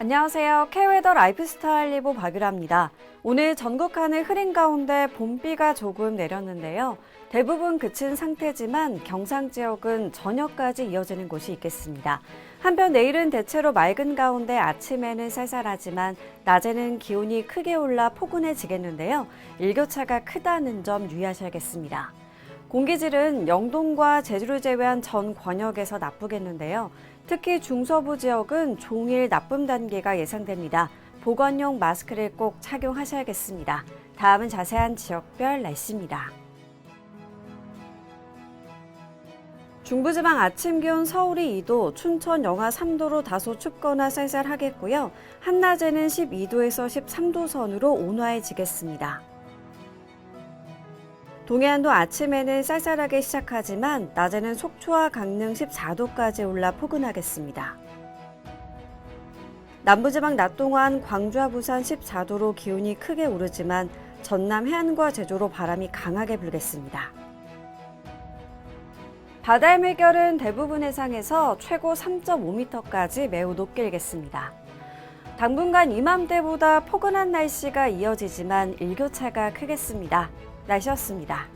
안녕하세요. K웨더 라이프스타일 리보 박유라입니다. 오늘 전국 하늘 흐린 가운데 봄비가 조금 내렸는데요. 대부분 그친 상태지만 경상 지역은 저녁까지 이어지는 곳이 있겠습니다. 한편 내일은 대체로 맑은 가운데 아침에는 쌀쌀하지만 낮에는 기온이 크게 올라 포근해지겠는데요. 일교차가 크다는 점 유의하셔야겠습니다. 공기질은 영동과 제주를 제외한 전 권역에서 나쁘겠는데요. 특히 중서부 지역은 종일 나쁨 단계가 예상됩니다. 보건용 마스크를 꼭 착용하셔야겠습니다. 다음은 자세한 지역별 날씨입니다. 중부지방 아침 기온 서울이 2도, 춘천 영하 3도로 다소 춥거나 쌀쌀하겠고요. 한낮에는 12도에서 13도 선으로 온화해지겠습니다. 동해안도 아침에는 쌀쌀하게 시작하지만 낮에는 속초와 강릉 14도까지 올라 포근하겠습니다. 남부지방 낮 동안 광주와 부산 14도로 기온이 크게 오르지만 전남 해안과 제주로 바람이 강하게 불겠습니다. 바다의 물결은 대부분 해상에서 최고 3.5m까지 매우 높게 일겠습니다. 당분간 이맘때보다 포근한 날씨가 이어지지만 일교차가 크겠습니다. 날씨였습니다.